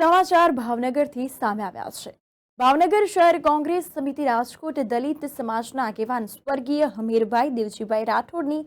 સમાચાર ભાવનગરથી સામે આવ્યા છે. ભાવનગર શહેર કોંગ્રેસ સમિતિ રાજકોટ દલિત સમાજના આગેવાન સ્વર્ગીય હમીરભાઈ દેવજીભાઈ રાઠોડની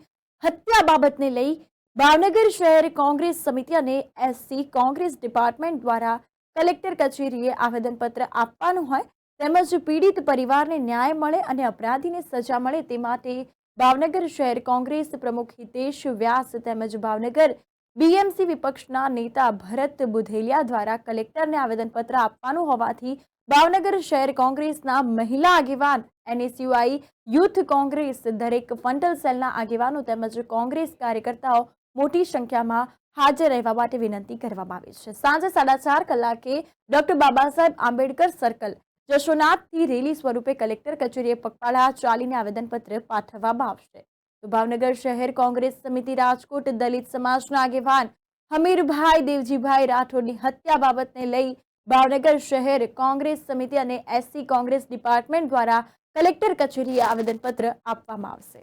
હત્યા બાબતને લઈ ભાવનગર શહેર કોંગ્રેસ સમિતિ અને એસસી કોંગ્રેસ ડિપાર્ટમેન્ટ દ્વારા કલેક્ટર કચેરીએ આવેદનપત્ર આપવાનું હોય તેમજ પીડિત પરિવારને ન્યાય મળે અને અપરાધીને સજા મળે તે માટે ભાવનગર શહેર કોંગ્રેસ પ્રમુખ હિતેશ વ્યાસ તેમજ ભાવનગર બીએમસી વિપક્ષના નેતા ભરત બુધેલિયા દ્વારા કલેક્ટરને આવેદનપત્ર આપવાનું હોવાથી ભાવનગર શહેર કોંગ્રેસના મહિલા આગેવાન એનએસયુઆઈ યુથ કોંગ્રેસ દરેક ફંટલ સેલના આગેવાનો તેમજ કોંગ્રેસ કાર્યકર્તાઓ મોટી સંખ્યામાં હાજર રહેવા માટે વિનંતી કરવામાં આવી છે. સાંજે સાડા ચાર કલાકે ડોક્ટર બાબા સાહેબ આંબેડકર સર્કલ જશોનાથથી રેલી સ્વરૂપે કલેક્ટર કચેરીએ પગપાળા ચાલીને આવેદનપત્ર પાઠવવામાં આવશે. તો ભાવનગર શહેર કોંગ્રેસ સમિતિ રાજકોટ દલિત સમાજના આગેવાન હમીરભાઈ દેવજીભાઈ રાઠોડની હત્યા બાબતને લઈ ભાવનગર શહેર કોંગ્રેસ સમિતિ અને એસસી કોંગ્રેસ ડિપાર્ટમેન્ટ દ્વારા કલેક્ટર કચેરીએ આવેદનપત્ર આપવામાં આવશે.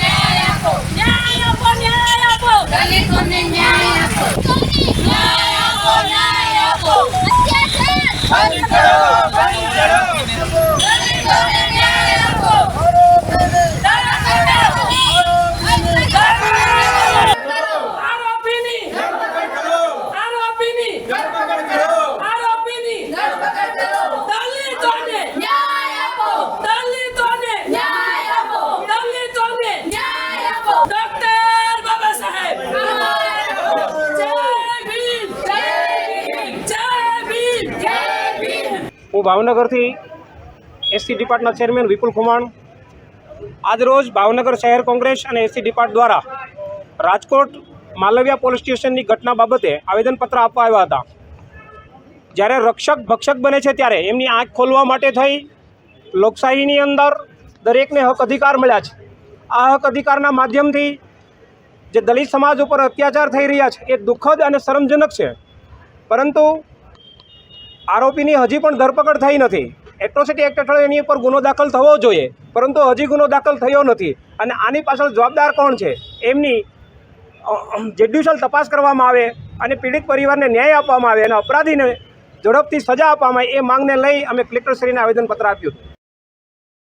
ન્યાય આપો ન્યાય આપો દલિતોને ન્યાય આપો. હું ભાવનગરથી એસસી ડિપાર્ટના ચેરમેન વિપુલ ખુમાણ. આજરોજ ભાવનગર શહેર કોંગ્રેસ અને એસસી ડિપાર્ટ દ્વારા રાજકોટ માલવિયા પોલીસ સ્ટેશનની ઘટના બાબતે આવેદનપત્ર આપવા આવ્યા હતા. જ્યારે રક્ષક ભક્ષક બને છે ત્યારે એમની આંખ ખોલવા માટે થઈ લોકશાહીની અંદર દરેકને હક અધિકાર મળ્યા છે. આ હક અધિકારના માધ્યમથી જે દલિત સમાજ ઉપર અત્યાચાર થઈ રહ્યા છે એ દુઃખદ અને શરમજનક છે. પરંતુ આરોપીની હજી પણ ધરપકડ થઈ નથી. એટ્રોસિટી એક્ટ હેઠળ એની ઉપર ગુનો દાખલ થવો જોઈએ, પરંતુ હજી ગુનો દાખલ થયો નથી. અને આની પાછળ જવાબદાર કોણ છે? એમની જ્યુડિશિયલ તપાસ કરવામાં આવે અને પીડિત પરિવારને ન્યાય આપવામાં આવે અને અપરાધીને ઝડપથી સજા આપવામાં આવે એ માંગને લઈ અમે કલેક્ટરશ્રીને આવેદનપત્ર આપ્યું હતું.